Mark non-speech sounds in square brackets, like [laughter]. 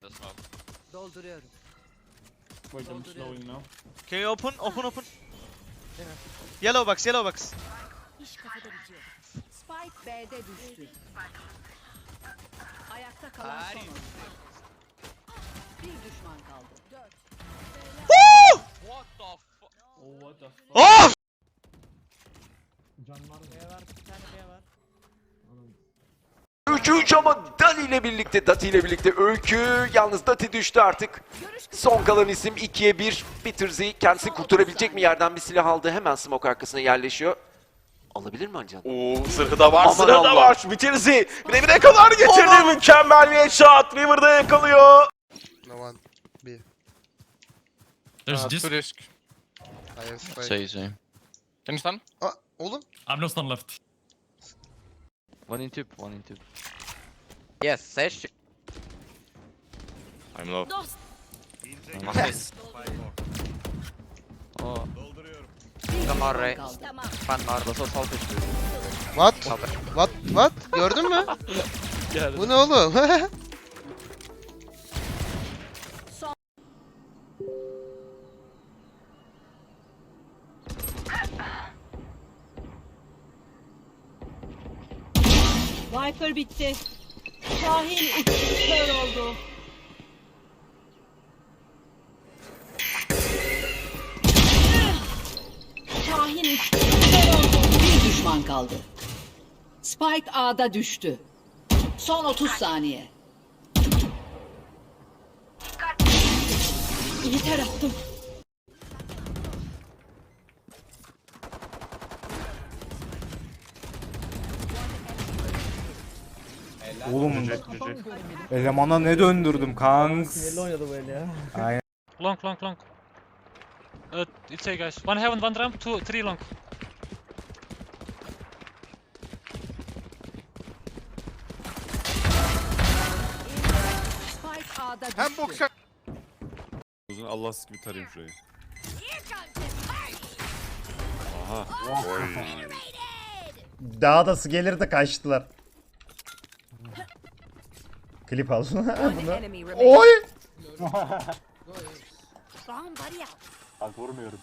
The smoke. Dolduruyorum. Wait, I'm slowing now. Can you open? Open open. Yellow box, yellow box. İş kafada bitiyor. Spike B'de düştü. Ayakta kalan son oyuncu. Bir düşman kaldı. Dört. Woo! What the fuck? Oh, what the fuck? Oh! Öykü 3 ama Dali ile birlikte, Dati ile birlikte Öykü. Yalnız Dati düştü artık. Son kalan isim 2'ye 1. Bitirzi kendisini kurtarabilecek mi yerden bir silah aldı. Hemen smoke arkasına yerleşiyor. Alabilir mi Ancan? Oo zırhı da var, Aman zırhı da var. Bitirzi. Birebire kadar getirdi. Mükemmel bir headshot. River'da yakalıyor. No one. B. There's Uh, this. two risk. I have spike. Say, say. Can you stun? Ah, oğlum. I'm no stun left. One in tube, one in tube. Yes, Sesh. I'm low. Nice. Oh. Come on, Ray. kaldı. Fan var, that's so selfish. dude. What? What? What? Gördün mü? Bu ne oğlum? [laughs] Viper bitti. Şahin kör oldu. Şahin kör oldu. Bir düşman kaldı. Spike A'da düştü. Son 30 saniye. Yeter attım. Oğlum elemana ne döndürdüm kanks. Long, long, long. Uh, it's A guys. One heaven, one ramp, two, three long. Hem box Uzun Allah bir tarayayım şurayı. Daha da gelir de kaçtılar. Klip al. [laughs] Bunu. Oy! [laughs] Bak vurmuyorum.